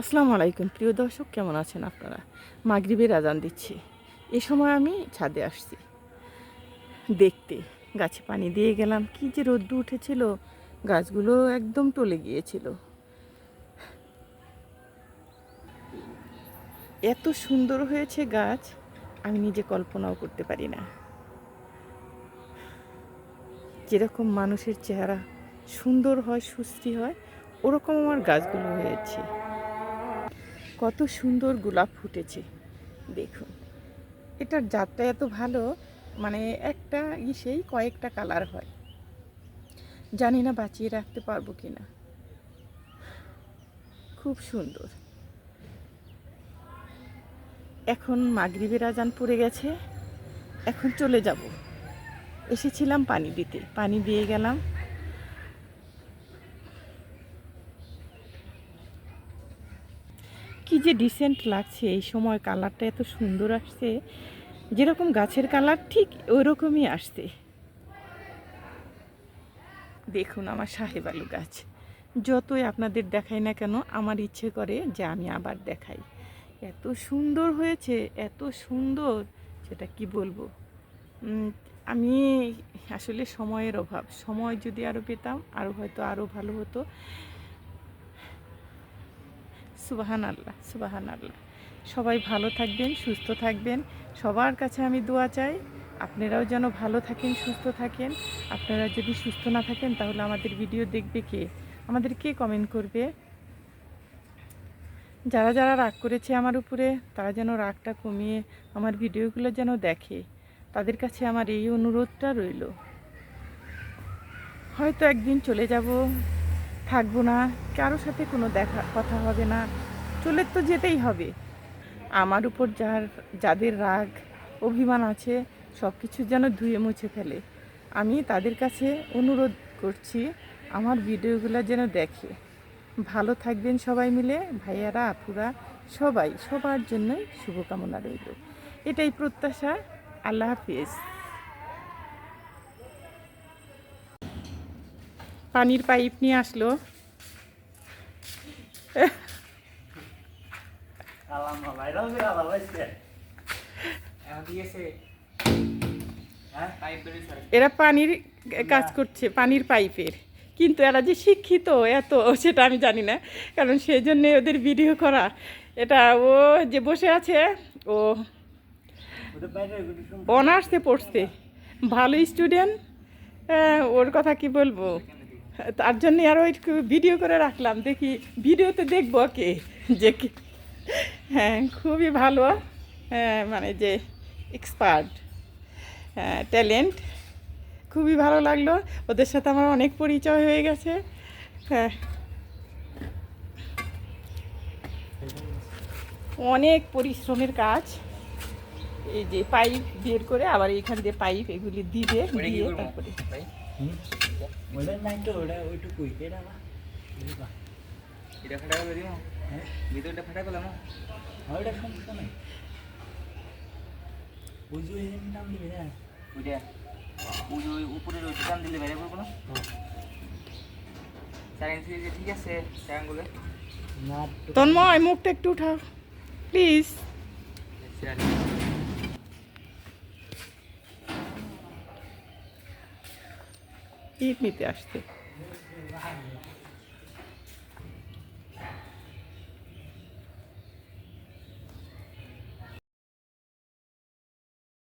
আসসালামু আলাইকুম। প্রিয় দর্শক, কেমন আছেন আপনারা? মাগরিবের আজান দিচ্ছি। এ সময় আমি ছাদে আসছি। দেখতে গাছে পানি দিয়ে গেলাম। কি যে রোদ্দু উঠেছিল, গাছগুলো একদম টলে গিয়েছিল। এত সুন্দর হয়েছে গাছ, আমি নিজে কল্পনাও করতে পারি না। যেরকম মানুষের চেহারা সুন্দর হয় সুস্থি হয়, ওরকম আমার গাছগুলো হয়েছে। কত সুন্দর গোলাপ ফুটেছে। দেখুন, এটার জাতটা এত ভালো মানে একটা ইসেই কয়েকটা কালার হয়। জানি না বাঁচিয়ে রাখতে পারব কি না খুব সুন্দর। এখন মাগরিবের আজান পড়ে গেছে। এখন চলে যাব। এসেছিলাম পানি দিতে। পানি দিয়ে গেলাম। কি যে ডিসেন্ট লাগছে, এই সময় কালারটা এত সুন্দর আসছে। যেরকম গাছের কালার ঠিক ওই রকমই আসছে। দেখুন আমার সাহেব আলু গাছ। যতই আপনাদের দেখাই না কেন, আমার ইচ্ছে করে যে আমি আবার দেখাই। এত সুন্দর হয়েছে, এত সুন্দর, সেটা কি বলব? আমি আসলে সময়ের অভাব। সময় যদি আরও পেতাম আরও হয়তো আরও ভালো হতো। সুবাহান আল্লাহ সুবাহান আল্লাহ সবাই ভালো থাকবেন, সুস্থ থাকবেন। সবার কাছে আমি দোয়া চাই, আপনারাও যেন ভালো থাকেন, সুস্থ থাকেন। আপনারা যদি সুস্থ না থাকেন, তাহলে আমাদের ভিডিও দেখবে কে? আমাদের কে কমেন্ট করবে? যারা যারা রাগ করেছে আমার উপরে, তারা যেন রাগটা কমিয়ে আমার ভিডিওগুলো যেন দেখে। তাদের কাছে আমার এই অনুরোধটা রইল। হয়তো একদিন চলে যাব, থাকব না কারোর সাথে কোনো দেখা, কথা হবে না। চলে তো যেতেই হবে। আমার উপর যার, যাদের রাগ, অভিমান আছে সব কিছু যেন ধুয়ে মুছে ফেলে। আমি তাদের কাছে অনুরোধ করছি, আমার ভিডিওগুলো যেন দেখে। ভালো থাকবেন সবাই মিলে। ভাইয়ারা, আপুরা, সবাই, সবার জন্যই শুভকামনা রইল। এটাই প্রত্যাশা। আল্লাহ হাফিজ। পানির পাইপ নিয়ে আসলো আল্লাহ ভাইরাল করে আল্লাহ ভাইছে এখন দিয়েছে হ্যাঁ পাইপ বেরিয়ে সরে এরা পানির কাজ করছে পানির পাইপের। কিন্তু এরা যে শিক্ষিত এত সেটা আমি জানি না। কারণ সেই জন্যে ওদের ভিডিও করা। এটা ও যে বসে আছে ও অনার্সে পড়ছে। ভালো স্টুডেন্ট ওর কথা কি বলব? তার জন্য আরও ভিডিও করে রাখলাম। দেখি ভিডিওতে দেখব কে যে কি হ্যাঁ খুবই ভালো হ্যাঁ, মানে যে এক্সপার্ট ট্যালেন্ট খুবই ভালো লাগল। ওদের সাথে আমার অনেক পরিচয় হয়ে গেছে হ্যাঁ। অনেক পরিশ্রমের কাজ এই যে পাইপ বের করে আবার এইখান দিয়ে পাইপ এগুলি দিবে দিয়ে তারপরে এটা ফাটা করে দিও হ্যাঁ। ভিতরটা ফাটা করলাম না ওইটা সমস্যা নেই। ওই যে এই নাম দিবি না ওইটা। ওই ওই উপরের টান দিলে বাইরে পড়ব না? চার ইঞ্চি যে ঠিক আছে তন্ময় মুখটা একটু উঠাও। প্লিজ ইট নিতে আসতে